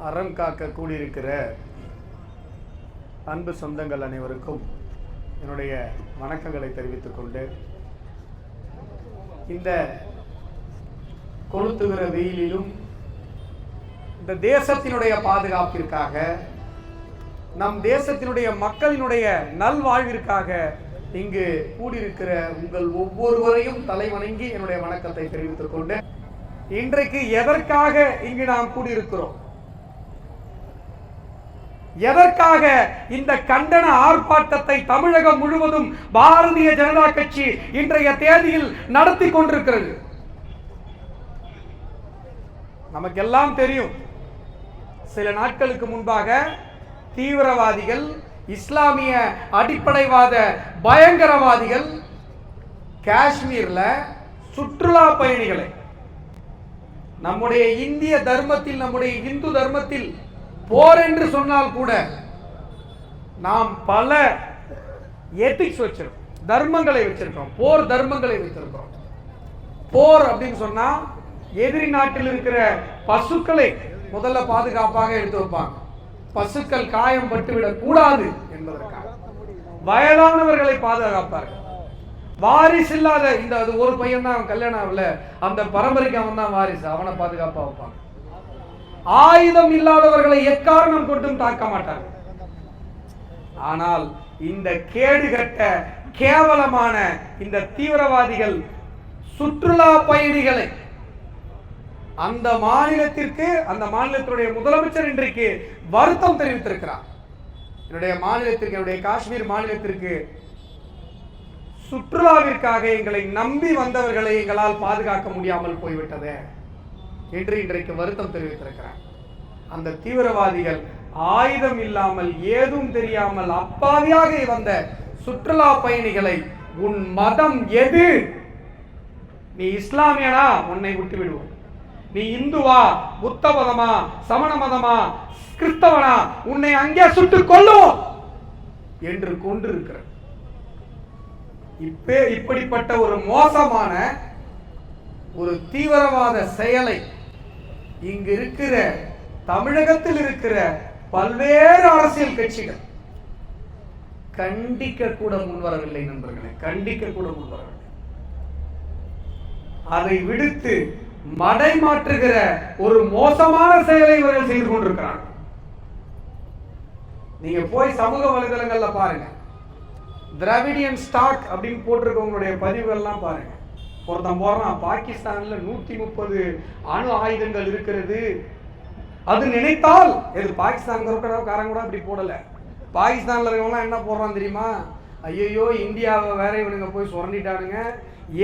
அறம் காக்க கூடியிருக்கிற அன்பு சொந்தங்கள் அனைவருக்கும் என்னுடைய வணக்கங்களை தெரிவித்துக் கொண்டு இந்த கொளுத்துகிற வெயிலிலும் இந்த தேசத்தினுடைய பாதுகாப்பிற்காக நம் தேசத்தினுடைய மக்களினுடைய நல்வாழ்விற்காக இங்கு கூடியிருக்கிற உங்கள் ஒவ்வொருவரையும் தலைவணங்கி என்னுடைய வணக்கத்தை தெரிவித்துக் கொண்டு இன்றைக்கு எதற்காக இங்கு நாம் கூடியிருக்கிறோம்? எதற்காக இந்த கண்டன ஆர்ப்பாட்டத்தை தமிழகம் முழுவதும் பாரதிய ஜனதா கட்சி இன்றைய தேதியில் நடத்தி கொண்டிருக்கிறது? நமக்கெல்லாம் தெரியும் சில நாட்களுக்கு முன்பாக தீவிரவாதிகள் இஸ்லாமிய அடிப்படைவாத பயங்கரவாதிகள் காஷ்மீர்ல சுற்றுலா பயணிகளை நம்முடைய இந்திய தர்மத்தில் நம்முடைய இந்து தர்மத்தில் போர் என்று சொன்னால் கூட நாம் பல எத்திக்ஸ் வச்சிருக்கோம். தர்மங்களை வச்சிருக்கோம். போர் தர்மங்களை வச்சிருக்கோம். போர் அப்படின்னு சொன்னா எதிரி நாட்டில் இருக்கிற பசுக்களை முதல்ல பாதுகாப்பாக எடுத்து வைப்பாங்க. பசுக்கள் காயம் பட்டுவிடக் கூடாது என்பதற்காக. வயதானவர்களை பாதுகாப்பார்கள். வாரிசு இல்லாத இந்த அது ஒரு பையன் தான் கல்யாணம் ஆகல. அந்த பரம்பரைக்கு அவன் தான் வாரிசு. அவனை பாதுகாப்பாக வைப்பாங்க. ஆயுதம் இல்லாதவர்களை எக்காரணம் கொண்டும் தாக்க மாட்டாங்க ஆனால் இந்த கேடுகட்ட கேவலமான இந்த தீவிரவாதிகள் சுற்றுலா பயணிகளை அந்த மாநிலத்திற்கு அந்த மாநிலத்தினுடைய முதலமைச்சர் இன்றைக்கு வருத்தம் தெரிவித்திருக்கிறார். என்னுடைய மாநிலத்திற்கு என்னுடைய காஷ்மீர் மாநிலத்திற்கு சுற்றுலாவிற்காக எங்களை நம்பி வந்தவர்களை எங்களால் பாதுகாக்க முடியாமல் போய்விட்டது. என்று இன்றைக்கு வருத்தம் தெரிவித்திருக்கிறார். அந்த தீவிரவாதிகள் ஆயுதம் இல்லாமல் ஏதும் தெரியாமல் அப்பாவியாக வந்த சுற்றுலா பயணிகளை உன் மதம் எது? நீ இஸ்லாமியனா? உன்னை விட்டு விடுவோம் நீ இந்துவா? புத்த மதமா சமண மதமா கிறிஸ்தவனா? உன்னை அங்கே சுட்டுக் கொள்ளுவோம் என்று கொண்டிருக்கிற இப்பே இப்படிப்பட்ட ஒரு மோசமான ஒரு தீவிரவாத செயலை இங்கு இருக்கிற தமிழகத்தில் இருக்கிற பல்வேறு அரசியல் கட்சிகள் கண்டிக்க கூட முன்வரவில்லை நண்பர்களே கண்டிக்க கூட முன்வரவில்லை அதை விடுத்து மடை மாற்றுகிற ஒரு மோசமான செயலை இவர்கள் செய்து கொண்டிருக்கிறார்கள். நீங்க போய் சமூக வலைதளங்கள்ல பாருங்க. திராவிடியன் ஸ்டாக் அப்படின்னு போட்டிருக்கவங்களுடைய பதிவுகள்லாம் பாருங்க. ஒருத்தன் போடுறான் பாகிஸ்தான்ல நூத்தி முப்பது அணு ஆயுதங்கள் இருக்கிறது. அது நினைத்தால் எது பாகிஸ்தான் காரங்க கூட அப்படி போடல. பாகிஸ்தான்ல இருக்கவங்களாம் என்ன போடுறான் தெரியுமா? ஐயோ இந்தியாவை வேற இவனுங்க போய் சுரண்டிட்டானுங்க.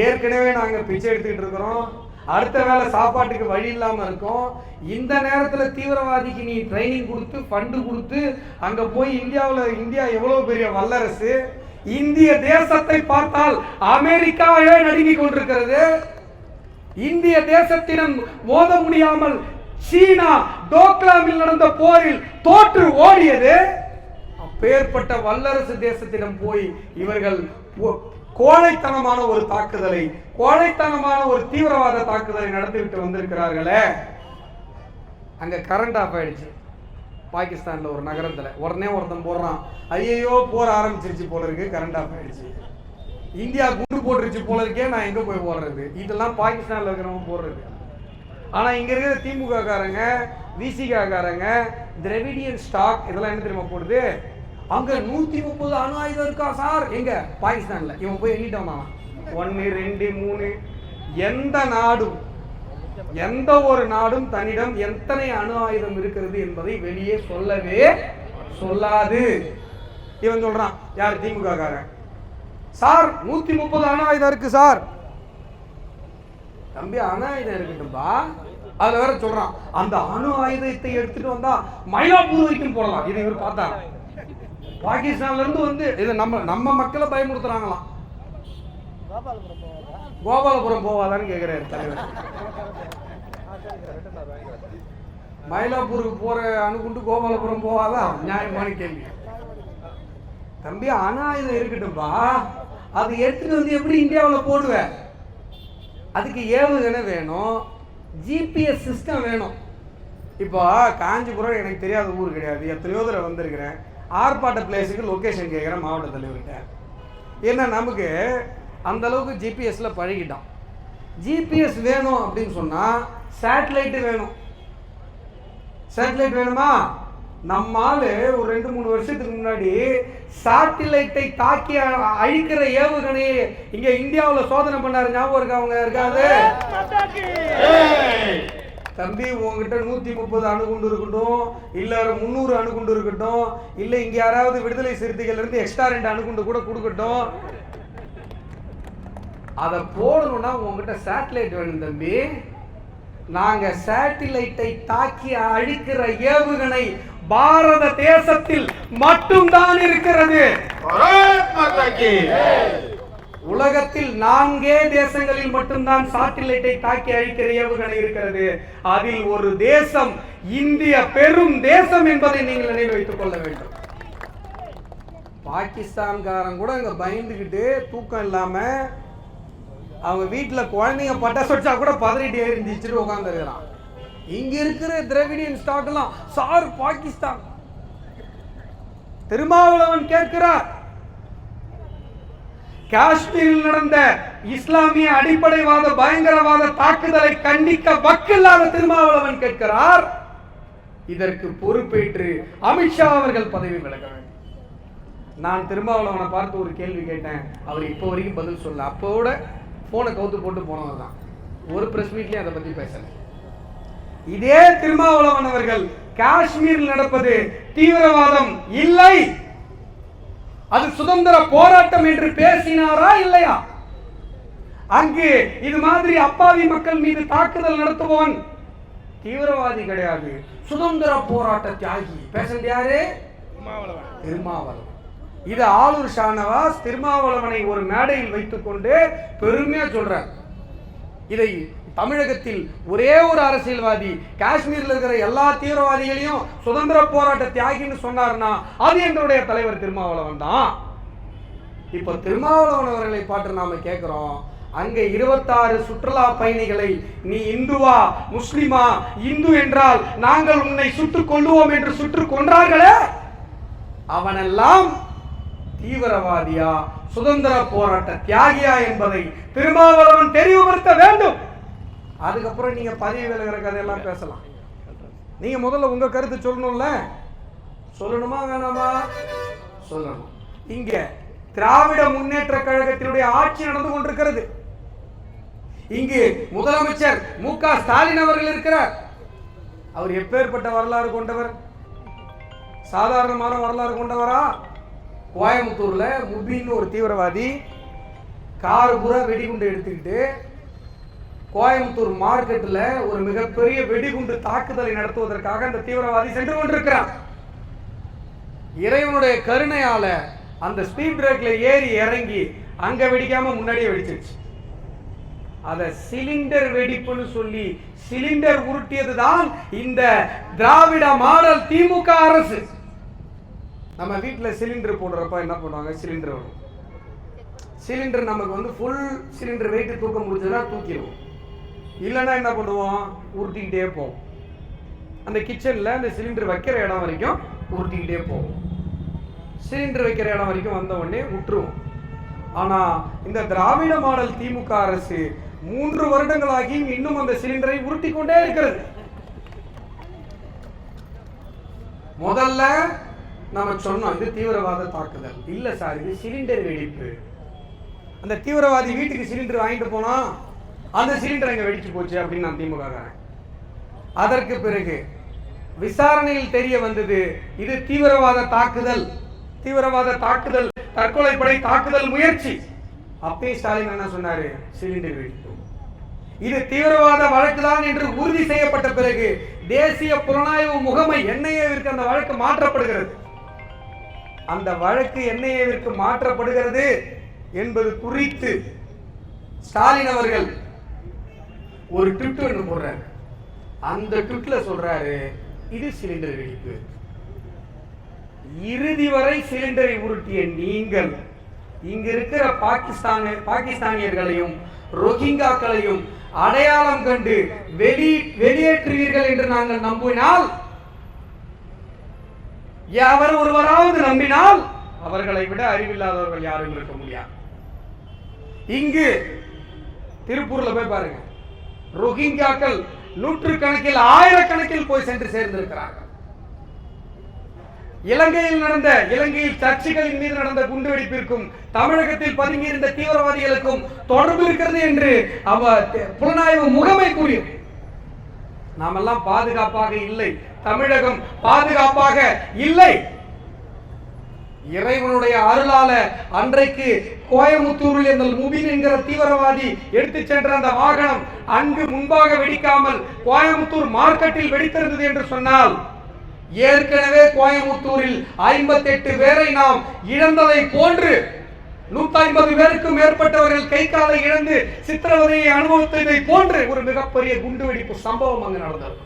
ஏற்கனவே நாங்க பிச்சை எடுத்துக்கிட்டு இருக்கிறோம். அடுத்த வேலை சாப்பாட்டுக்கு வழி இல்லாம இருக்கோம். இந்த நேரத்துல தீவிரவாதிக்கு நீ ட்ரைனிங் கொடுத்து ஃபண்டு கொடுத்து அங்க போய் இந்தியாவில் இந்தியா எவ்வளவு பெரிய வல்லரசு? இந்திய தேசத்தை பார்த்தால் அமெரிக்காவே நடுங்கிக் கொண்டிருக்கிறது? இந்திய தேசத்திடம் மோத முடியாமல் சீனா டோக்லாமில் நடந்த போரில் தோற்று ஓடியது. அப்பேற்பட்ட வல்லரசு தேசத்திடம் போய் இவர்கள் கோழைத்தனமான ஒரு தாக்குதலை கோழைத்தனமான ஒரு தீவிரவாத தாக்குதலை நடத்திவிட்டு வந்திருக்கிறார்களே. அங்க கரண்ட் ஆஃப் ஆயிடுச்சு. பாகிஸ்தானில் ஒரு நகரத்தில். உடனே ஒருத்தன் போடுறான். ஐயையோ போர் ஆரம்பிச்சிருச்சு போல இருக்கு கரண்ட் ஆஃப் ஆயிடுச்சு. இந்தியா குண்டு போட்டுருச்சு போல இருக்கே நான் எங்கே போய் போடுறது? இதெல்லாம் பாகிஸ்தானில் இருக்கிறவங்க போடுறது. ஆனால் இங்கே இருக்கிற திமுக காரங்க விசிகாக்காரங்க திரவிடியன் ஸ்டாக் இதெல்லாம் என்ன தெரியுமா போடுது? அங்கே நூற்றி முப்பது அணு ஆயுதம் இருக்கா சார்? எங்கே? பாகிஸ்தானில். இவன் போய் எண்ணிட்டோமா ஒன்று ரெண்டு மூணு. எந்த நாடும் எந்த ஒரு நாடும் தன்னிடம் எத்தனை அணு ஆயுதம் இருக்கிறது என்பதை வெளியே சொல்லவே சொல்லாது. இவன் சொல்றான் யார் திமுக காரன் சார் நூத்தி முப்பது அணு ஆயுதம் இருக்கு சார். தம்பி அணு ஆயுதம் இருக்கட்டும்பா. அதுல வேற சொல்றான் அந்த அணு ஆயுதத்தை எடுத்துட்டு வந்தா மயிலாப்பூர் வரைக்கும் போடலாம். இதை இவர் பார்த்தா பாகிஸ்தான்ல இருந்து வந்து இது நம்ம நம்ம மக்களை பயமுறுத்துறாங்களாம். கோபாலபுரம் போவாதான்னு கேட்குறாரு தலைவர். மயிலாப்பூருக்கு போற அணுகுண்டு கோபாலபுரம் போவாதா? நியாயமான கேள்வி. தம்பி அனாயுதம் இருக்கட்டும்பா. அது எடுத்துட்டு வந்து எப்படி இந்தியாவில் போடுவேன் அதுக்கு ஏவுகணை வேணும். ஜிபிஎஸ் சிஸ்டம் வேணும். இப்போ காஞ்சிபுரம் எனக்கு தெரியாத ஊர் கிடையாது. எத்தனையோ தடவை வந்திருக்கிறேன். ஆர்ப்பாட்ட பிளேஸுக்கு லொக்கேஷன் கேட்குறேன் மாவட்ட தலைவர்கிட்ட. ஏன்னா நமக்கு அந்த அளவுக்கு ஜிபிஎஸ்ல பழகிட்டோம் ஜிபிஎஸ் வேணும் அப்படின்னு சொன்னால் சேட்டலைட்டு வேணும். சேட்டலைட் வேணுமா? நம்ம ஆளு ஒரு ரெண்டு மூணு வருஷத்துக்கு முன்னாடி சேட்டிலைட்டை தாக்கி அழிக்கிற ஏவுகணையை இங்க இந்தியாவுல சோதனை பண்ணாரு. ஞாபகம் இருக்கா அவங்க இருக்காது? தம்பி உங்ககிட்ட நூத்தி முப்பது அணுகுண்டு இருக்கட்டும் இல்ல முந்நூறு அணுகுண்டு இருக்கட்டும் இல்ல இங்க யாராவது விடுதலை சிறுத்தைகள் இருந்து எக்ஸ்ட்ரா ரெண்டு அணுகுண்டு கூட கொடுக்கட்டும். அதை போடணும்னா உங்ககிட்ட சேட்டலைட் வேணும் தம்பி. நாங்க சேட்டிலைட்டை தாக்கி அழிக்கிற ஏவுகணை பாரத தேசத்தில் மட்டும்தான் இருக்கிறது. உலகத்தில் நான்கே தேசங்களில் மட்டும்தான் சாட்டிலைட்டை தாக்கி அழிக்கிற ஏவுகணை இருக்கிறது. அதில் ஒரு தேசம் இந்திய பெரும் தேசம் என்பதை நீங்கள் நினைவு வைத்துக் கொள்ள வேண்டும். பாகிஸ்தான்காரன் கூட இங்க பயந்துக்கிட்டு தூக்கம் இல்லாம அவங்க வீட்டுல குழந்தைங்க பட்டாசு வச்சா கூட பதறிட்டு எழுந்திரிச்சிட்டு உட்காந்துருக்கிறான் இங்க இருக்கிற திரவிடியன் ஸ்டாக் எல்லாம் சார் பாகிஸ்தான். திருமாவளவன் கேட்கிறார் காஷ்மீரில் நடந்த இஸ்லாமிய அடிப்படைவாத பயங்கரவாத தாக்குதலை கண்டிக்க வக்கில்லாத திருமாவளவன் கேட்கிறார். இதற்கு பொறுப்பேற்று அமித்ஷா அவர்கள் பதவி விலக வேண்டும். நான் திருமாவளவனை பார்த்து ஒரு கேள்வி கேட்டேன். அவர் இப்போ வரைக்கும் பதில் சொல்ல அப்போட போனை கவுத்து போட்டு போனவர் தான் ஒரு பிரஸ் மீட்லயும் அதை பத்தி பேசல. இதே திருமாவளவன் அவர்கள் காஷ்மீரில் நடப்பது தீவிரவாதம் இல்லை. அது சுதந்திர போராட்டம் என்று பேசினாரா இல்லையா? அங்கு இது மாதிரி அப்பாவி மக்கள் மீது தாக்குதல் நடத்துபவன் தீவிரவாதி கிடையாது. சுதந்திர போராட்ட தியாகி. பேசுறது யாரு திருமாவளவன். இது ஆளூர் ஷானவாஸ் திருமாவளவனை ஒரு மேடையில் வைத்துக்கொண்டு பெருமையா சொல்றார். இதை தமிழகத்தில் ஒரே ஒரு அரசியல்வாதி காஷ்மீரில் இருக்கிற எல்லா தீவிரவாதிகளையும் சுதந்திர போராட்ட தியாகின்னு சொன்னார்னா அது எங்களுடைய தலைவர் திருமாவளவன் தான். இப்ப திருமாவளவன் அவர்களை பாட்டு நாம கேட்கிறோம் அங்க இருபத்தாறு சுற்றுலா பயணிகளை நீ இந்துவா முஸ்லிமா இந்து என்றால் நாங்கள் உன்னை சுட்டுக் கொள்ளுவோம் என்று சுட்டுக் கொன்றார்களே. அவனெல்லாம் தீவிரவாதியா சுதந்திர போராட்ட தியாகியா என்பதை திருமாவளவன் தெளிவுபடுத்த வேண்டும். அதுக்கப்புறம் நீங்க பதவி விலகிற கதையெல்லாம் பேசலாம். நீங்க முதல்ல உங்க கருத்து சொல்லணும்ல? சொல்லணுமா வேணாமா? சொல்லணும். இங்க திராவிட முன்னேற்ற கழகத்தினுடைய ஆட்சி நடந்து கொண்டிருக்கிறது. இங்கு முதலமைச்சர் மு க ஸ்டாலின் அவர்கள் இருக்கிறார். அவர் எப்பேற்பட்ட வரலாறு கொண்டவர்? சாதாரணமான வரலாறு கொண்டவரா? கோயம்புத்தூர்ல முபின்னு ஒரு தீவிரவாதி கார் பூரா வெடிகுண்டு எடுத்துக்கிட்டு கோயம்புத்தூர் மார்க்கெட்டில் ஒரு மிகப்பெரிய வெடிகுண்டு தாக்குதலை நடத்துவதற்காக அந்த தீவிரவாதி சென்று கொண்டிருக்கிறான். இறைவனுடைய கருணையால அந்த ஸ்பீட் பிரேக்ல ஏறி இறங்கி அங்க வெடிக்காம முன்னாடியே வெடிச்சிருச்சு. அதை சிலிண்டர் வெடிப்புன்னு சொல்லி சிலிண்டர் உருட்டியது தான் இந்த திராவிட மாடல் திமுக அரசு. நம்ம வீட்டில் சிலிண்டர் போடுறப்ப என்ன பண்ணுவாங்க? சிலிண்டர் வரும். சிலிண்டர் நமக்கு வந்து ஃபுல் சிலிண்டர் வெயிட்டு தூக்க முடிஞ்சதுன்னா தூக்கிடுவோம். இல்லைன்னா என்ன பண்ணுவோம்? உருட்டிக்கிட்டே போவோம். அந்த கிச்சனில் அந்த சிலிண்டர் வைக்கிற இடம் வரைக்கும் உருட்டிக்கிட்டே போவோம். சிலிண்டர் வைக்கிற இடம் வரைக்கும் வந்த உடனே விட்டுருவோம். ஆனால் இந்த திராவிட மாடல் திமுக அரசு மூன்று வருடங்களாகி இன்னும் அந்த சிலிண்டரை உருட்டி கொண்டே இருக்கிறது. முதல்ல நம்ம சொன்னோம் இது தீவிரவாத தாக்குதல். இல்ல சார் இது சிலிண்டர் வெடிப்பு. அந்த தீவிரவாதி வீட்டுக்கு சிலிண்டர் வாங்கிட்டு போனா அந்த சிலிண்டர் அங்க வெடிச்சு போச்சு அப்படின்னு நான் திமுக அதற்கு பிறகு விசாரணையில் தெரிய வந்தது இது தீவிரவாத தாக்குதல். தீவிரவாத தாக்குதல் தற்கொலைப்படை தாக்குதல் முயற்சி. அப்பே ஸ்டாலின் என்ன சொன்னாரு சிலிண்டர் வெடிப்பு. இது தீவிரவாத வழக்குதான் என்று உறுதி செய்யப்பட்ட பிறகு தேசிய புலனாய்வு முகமை என்ஐஏவிற்கு அந்த வழக்கு மாற்றப்படுகிறது. அந்த வழக்கு என்ஐஏவிற்கு மாற்றப்படுகிறது என்பது குறித்து ஸ்டாலின் அவர்கள் ஒரு ட்விட் ஒன்று போடுறாரு. அந்த ட்விட்ல சொல்றாரு இது சிலிண்டர் வெடிப்பு இறுதி வரை சிலிண்டரை உருட்டிய நீங்கள் இங்க இருக்கிற பாகிஸ்தான் பாகிஸ்தானியர்களையும் ரோஹிங்காக்களையும் அடையாளம் கண்டு வெளி வெளியேற்றுவீர்கள் என்று நாங்கள் நம்பினால் அவர் ஒருவராவது நம்பினால் அவர்களை விட அறிவில்லாதவர்கள் யாரும் இருக்க முடியாது. இங்கு திருப்பூர்ல போய் பாருங்க. ரோஹிங்காக்கள் நூற்றுக்கணக்கில் ஆயிரக்கணக்கில் போய் சென்று சேர்ந்திருக்கிறார்கள். இலங்கையில் நடந்த இலங்கையில் சர்ச்சைகளின் மீது நடந்த குண்டுவெடிப்பிற்கும் தமிழகத்தில் பதுங்கியிருந்த தீவிரவாதிகளுக்கும் தொடர்பு இருக்கிறது என்று அவ புலனாய்வு முகமை கூறியது. நாமெல்லாம் பாதுகாப்பாக இல்லை. தமிழகம் பாதுகாப்பாக இல்லை. இறைவனுடைய அருளால அன்றைக்கு கோயமுத்தூரில் இந்த முபின் என்கிற தீவிரவாதி எடுத்து சென்ற அந்த வாகனம் அங்கு முன்பாக வெடிக்காமல் கோயமுத்தூர் மார்க்கெட்டில் வெடித்திருந்தது என்று சொன்னால் ஏற்கனவே கோயமுத்தூரில் ஐம்பத்தி எட்டு பேரை நாம் இழந்ததை போன்று நூத்தி ஐம்பது பேருக்கும் மேற்பட்டவர்கள் கை காலை இழந்து சித்திரவதையை அனுபவித்ததை போன்று ஒரு மிகப்பெரிய குண்டுவெடிப்பு சம்பவம் அங்கு நடந்தது.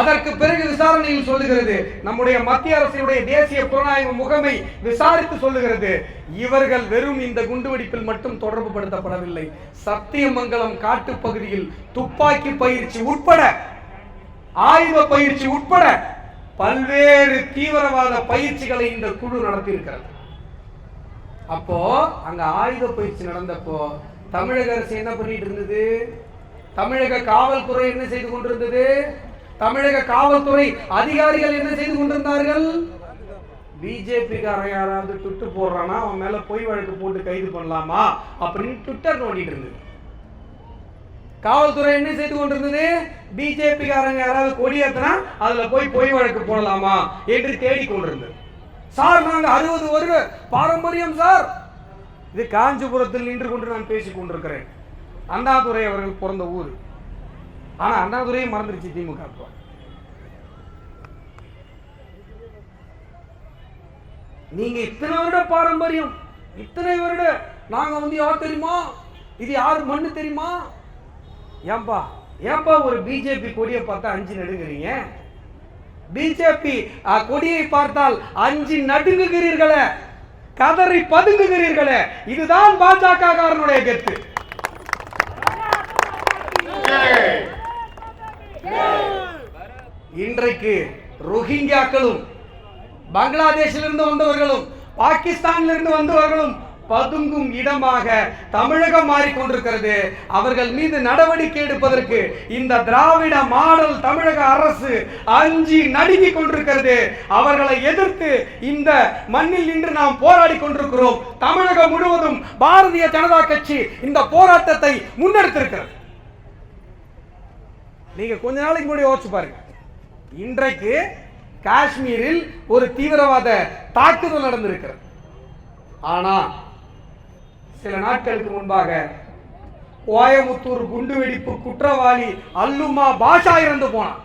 அதற்கு பிறகு விசாரணையில் சொல்லுகிறது நம்முடைய மத்திய அரசினுடைய தேசிய புலனாய்வு முகமை விசாரித்து சொல்லுகிறது இவர்கள் வெறும் இந்த குண்டுவெடிப்பில் மட்டும் தொடர்பு படுத்தப்படவில்லை. சத்தியமங்கலம் காட்டுப்பகுதியில் துப்பாக்கி பயிற்சி உட்பட ஆயுத பயிற்சி உட்பட பல்வேறு தீவிரவாத பயிற்சிகளை இந்த குழு நடத்தியிருக்கிறது. அப்போ அங்க ஆயுத பயிற்சி நடந்தப்போ தமிழக அரசு என்ன பண்ணிட்டு இருந்தது? தமிழக காவல்துறை என்ன செய்து கொண்டிருந்தது? தமிழக காவல்துறை அதிகாரிகள் என்ன செய்து கொண்டிருந்தார்கள்? பிஜேபி காரன் யாராவது துட்டு போடுறானா? அவன் மேல பொய் வழக்கு போட்டு கைது பண்ணலாமா? அப்படின்னு ட்விட்டர் நோண்டிட்டு இருந்தது. காவல்துறை என்ன செய்து கொண்டிருந்தது? பிஜேபி காரங்க யாராவது கொடியேற்றினா அதுல போய் பொய் வழக்கு போடலாமா என்று தேடிக் கொண்டிருந்தது. சார் நாங்க அறுபது வருட பாரம்பரியம் சார். இது காஞ்சிபுரத்தில் நின்று கொண்டு நான் பேசிக் கொண்டிருக்கிறேன். அண்ணாதுரை அவர்கள் பிறந்த ஊர். ஆனா அண்ணாதுரையும் மறந்துருச்சு திமுக இப்போ. நீங்க இத்தனை வருட பாரம்பரியம் இத்தனை வருட நாங்க வந்து யார் தெரியுமா? இது யார் மண்ணு தெரியுமா? ஏன்பா ஏன்பா ஒரு பிஜேபி கொடியை பார்த்தா அஞ்சு நடுங்குறீங்க? பிஜேபி கொடியை பார்த்தால் அஞ்சு நடுங்குகிறீர்களே கதறி பதுங்குகிறீர்களே இதுதான் பாஜக காரனுடைய கெத்து இன்றைக்கு ரோஹிங்கியாக்களும் பங்களாதேஷிலிருந்து வந்தவர்களும் பாகிஸ்தானிலிருந்து வந்தவர்களும் பதுங்கும் இடமாக தமிழகம் மாறிக்கொண்டிருக்கிறது. அவர்கள் மீது நடவடிக்கை எடுப்பதற்கு இந்த திராவிட மாடல் தமிழக அரசு அஞ்சி நடுங்கிக் கொண்டிருக்கிறது. அவர்களை எதிர்த்து இந்த மண்ணில் நின்று நாம் போராடி கொண்டிருக்கிறோம். தமிழகம் முழுவதும் பாரதிய ஜனதா கட்சி இந்த போராட்டத்தை முன்னெடுத்திருக்கிறது. நீங்க கொஞ்ச நாளைக்கு முன்னாடி யோசிச்சு பாருங்க. இன்றைக்கு காஷ்மீரில் ஒரு தீவிரவாத தாக்குதல் நடந்திருக்கிறது. ஆனா சில நாட்களுக்கு முன்பாக கோயமுத்தூர் குண்டுவெடிப்பு குற்றவாளி அல்லுமா பாஷா இறந்து போனான்.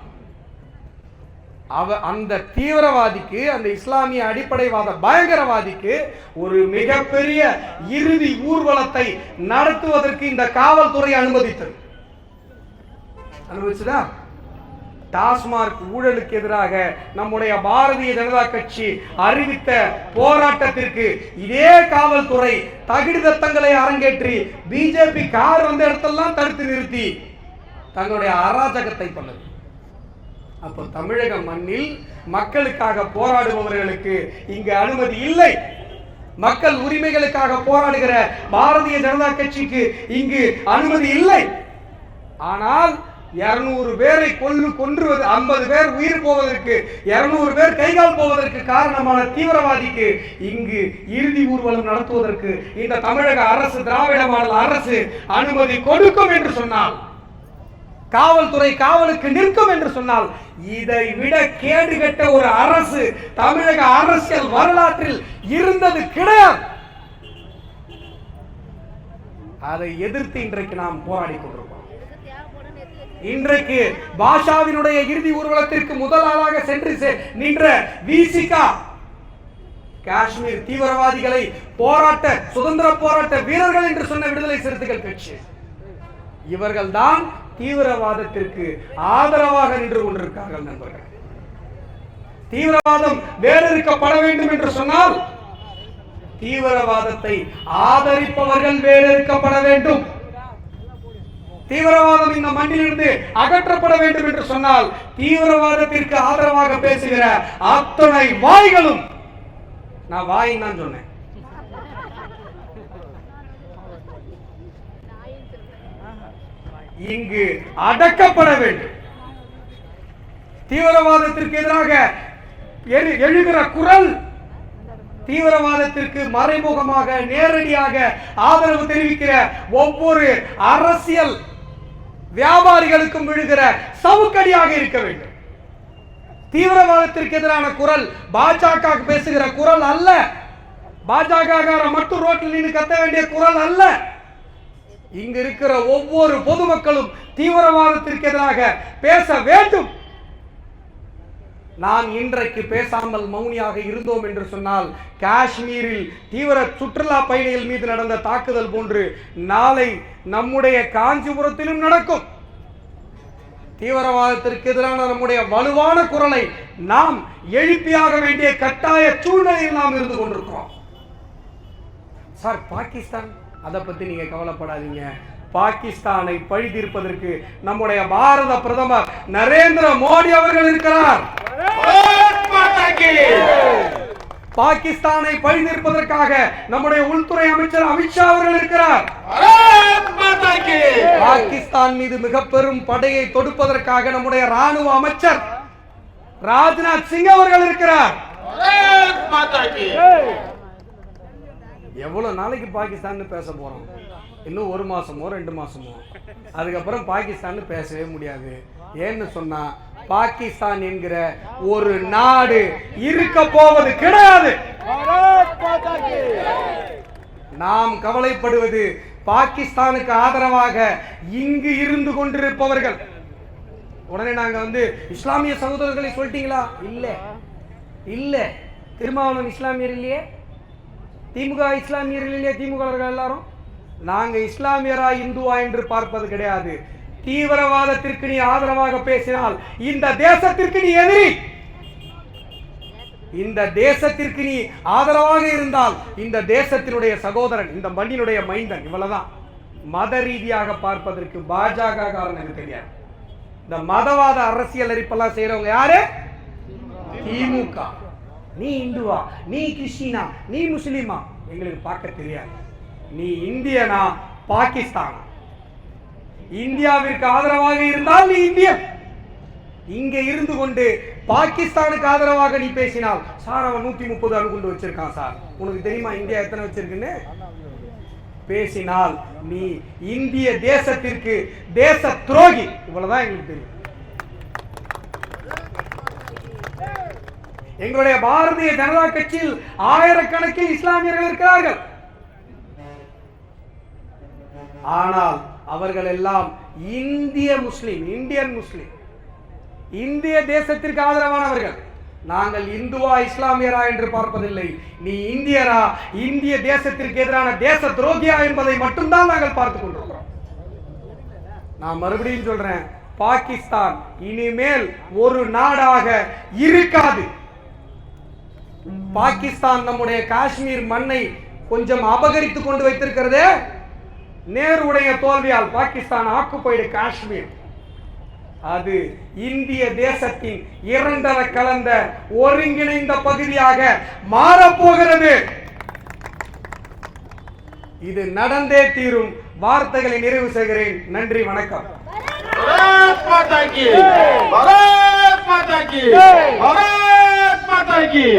அவ அந்த தீவிரவாதிக்கு அந்த இஸ்லாமிய அடிப்படைவாத பயங்கரவாதிக்கு ஒரு மிகப்பெரிய இறுதி ஊர்வலத்தை நடத்துவதற்கு இந்த காவல்துறை அனுமதித்தது. அனுபவிச்சுதான் டாஸ்மார்க் ஊழலுக்கு எதிராக நம்முடைய பாரதிய ஜனதா கட்சி அறிவித்த போராட்டத்திற்கு இதே காவல்துறை தகுதித்தங்களை அரங்கேற்றி பிஜேபி கார் வந்த இடத்தெல்லாம் தடுத்து நிறுத்தி தங்களுடைய அராஜகத்தை பண்ணது அப்போ தமிழக மண்ணில் மக்களுக்காக போராடுபவர்களுக்கு இங்கு அனுமதி இல்லை. மக்கள் உரிமைகளுக்காக போராடுகிற பாரதிய ஜனதா கட்சிக்கு இங்கு அனுமதி இல்லை. ஆனால் இருநூறு பேரை கொல்லு கொன்றுவது ஐம்பது பேர் உயிர் போவதற்கு இருநூறு பேர் கைகால் போவதற்கு காரணமான தீவிரவாதிக்கு இங்கு இறுதி ஊர்வலம் நடத்துவதற்கு இந்த தமிழக அரசு திராவிட மாடல் அரசு அனுமதி கொடுக்கும் என்று சொன்னால் காவல்துறை காவலுக்கு நிற்கும் என்று சொன்னால் இதை விட கேடுகட்ட ஒரு அரசு தமிழக அரசியல் வரலாற்றில் இருந்தது கிடையாது. அதை எதிர்த்து இன்றைக்கு நாம் போராடி கொண்டிருக்கிறோம். இன்றைக்கு பாஷாவினுடைய இறுதி ஊர்வலத்திற்கு முதல் ஆளாக சென்று செ- நின்ற விசிகா காஷ்மீர் தீவிரவாதிகளை போராட்ட சுதந்திர போராட்ட வீரர்கள் என்று சொன்ன விடுதலை சிறுத்தைகள் கட்சி. இவர்கள் தான் தீவிரவாதத்திற்கு ஆதரவாக நின்று கொண்டிருக்கார்கள் நண்பர்கள். தீவிரவாதம் வேறறுக்கப்பட வேண்டும் என்று சொன்னால் தீவிரவாதத்தை ஆதரிப்பவர்கள் வேறறுக்கப்பட வேண்டும். தீவிரவாதம் இந்த மண்ணிலிருந்து அகற்றப்பட வேண்டும் என்று சொன்னால் தீவிரவாதத்திற்கு ஆதரவாக பேசுகிற அத்தனை வாய்களும் நான் வாய் தான் சொன்னேன். இங்கு அடக்கப்பட வேண்டும். தீவிரவாதத்திற்கு எதிராக எழு- எழுகிற குரல் தீவிரவாதத்திற்கு மறைமுகமாக நேரடியாக ஆதரவு தெரிவிக்கிற ஒவ்வொரு அரசியல் வியாபாரிகளுக்கும் விழுகிற சவுக்கடியாக இருக்க வேண்டும். தீவிரவாதத்திற்கு எதிரான குரல் பாஜக பேசுகிற குரல் அல்ல. பாஜக மட்டும் ரோட்டில் நின்று கத்த வேண்டிய குரல் அல்ல. இங்கு இருக்கிற ஒவ்வொரு பொதுமக்களும் தீவிரவாதத்திற்கு எதிராக பேச வேண்டும். நாம் இன்றைக்கு பேசாமல் மௌனியாக இருந்தோம் என்று சொன்னால் காஷ்மீரில் தீவிர சுற்றுலா பயணிகள் மீது நடந்த தாக்குதல் போன்று நாளை நம்முடைய காஞ்சிபுரத்திலும் நடக்கும். தீவிரவாதத்திற்கு எதிரான நம்முடைய வலுவான குரலை நாம் எழுப்பியாக வேண்டிய கட்டாய சூழ்நிலையில் நாம் இருந்து கொண்டிருக்கிறோம். சார் பாகிஸ்தான் அதை பத்தி நீங்க கவலைப்படாதீங்க. பாகிஸ்தானை பழி தீர்ப்பதற்கு நம்முடைய பாரத பிரதமர் நரேந்திர மோடி அவர்கள் இருக்கிறார். பாகிஸ்தானை பழி தீர்ப்பதற்காக நம்முடைய உள்துறை அமைச்சர் அமித்ஷா அவர்கள் இருக்கிறார். பாகிஸ்தான் மீது மிக பெரும் படையை தொடுப்பதற்காக நம்முடைய ராணுவ அமைச்சர் ராஜ்நாத் சிங் அவர்கள் இருக்கிறார். எவ்வளவு நாளைக்கு பாகிஸ்தான் பேச போறோம்? இன்னும் ஒரு மாசமோ ரெண்டு மாசமோ. அதுக்கப்புறம் பாகிஸ்தான் பேசவே முடியாது. ஏன்னு சொன்னா பாகிஸ்தான் என்கிற ஒரு நாடு இருக்க போவது கிடையாது. நாம் கவலைப்படுவது பாகிஸ்தானுக்கு ஆதரவாக இங்கு இருந்து கொண்டிருப்பவர்கள். உடனே நாங்க வந்து இஸ்லாமிய சகோதரர்களை சொல்லிட்டீங்களா? இல்ல. இல்ல. திருமாவளவன் இஸ்லாமியர் இல்லையே? திமுக இஸ்லாமியர்கள் இல்லையே திமுக எல்லாரும்? நாங்கள் இஸ்லாமியரா இந்துவா என்று பார்ப்பது கிடையாது. தீவிரவாதத்திற்கு நீ ஆதரவாக பேசினால் இந்த தேசத்திற்கு நீ எதிரி. இந்த தேசத்திற்கு நீ ஆதரவாக இருந்தால் இந்த தேசத்தினுடைய சகோதரன் இந்த மண்ணினுடைய மைந்தன் இவ்வளவுதான். மத ரீதியாக பார்ப்பதற்கு பாஜக காரணம் எனக்கு தெரியாது. இந்த மதவாத அரசியல் அறிப்பெல்லாம் செய்யறவங்க யாரு? திமுக. நீ இந்துவா நீ கிறிஸ்டினா நீ முஸ்லீமா? எங்களுக்கு பார்க்க தெரியாது. நீ இந்தியனா? பாகிஸ்தான். இந்தியாவிற்கு ஆதரவாக இருந்தால் நீ இந்தியன். இங்க இருந்து கொண்டு பாகிஸ்தானுக்கு ஆதரவாக நீ பேசினால் சார் அவன் நூத்தி முப்பது அணுகுண்டு வச்சிருக்கான் சார். உனக்கு தெரியுமா இந்தியா எத்தனை வச்சிருக்குன்னு? பேசினால் நீ இந்திய தேசத்திற்கு தேச துரோகி. இவ்வளவுதான் எங்களுக்கு தெரியும். எங்களுடைய பாரதிய ஜனதா கட்சியில் ஆயிரக்கணக்கில் இஸ்லாமியர்கள் இருக்கிறார்கள். ஆனால் அவர்கள் எல்லாம் இந்திய முஸ்லீம் இந்தியன் முஸ்லீம். இந்திய தேசத்திற்கு ஆதரவானவர்கள். நாங்கள் இந்துவா இஸ்லாமியரா என்று பார்ப்பதில்லை. நீ இந்தியரா இந்திய தேசத்திற்கு எதிரான தேச துரோகியா என்பதை மட்டும்தான் நாங்கள் பார்த்துக் கொண்டிருக்கிறோம். நான் மறுபடியும் சொல்றேன் பாகிஸ்தான் இனிமேல் ஒரு நாடாக இருக்காது. பாகிஸ்தான் நம்முடைய காஷ்மீர் மண்ணை கொஞ்சம் அபகரித்து கொண்டு வைத்திருக்கிறதே நேருடைய தோல்வியால் பாகிஸ்தான் ஆக்குப்பைடு காஷ்மீர். அது இந்திய தேசத்தின் இரண்டர கலந்த ஒருங்கிணைந்த பகுதியாக மாறப்போகிறது. இது நடந்தே தீரும். வார்த்தைகளை நிறைவு செய்கிறேன். நன்றி வணக்கம். பாரத் மாதா கி.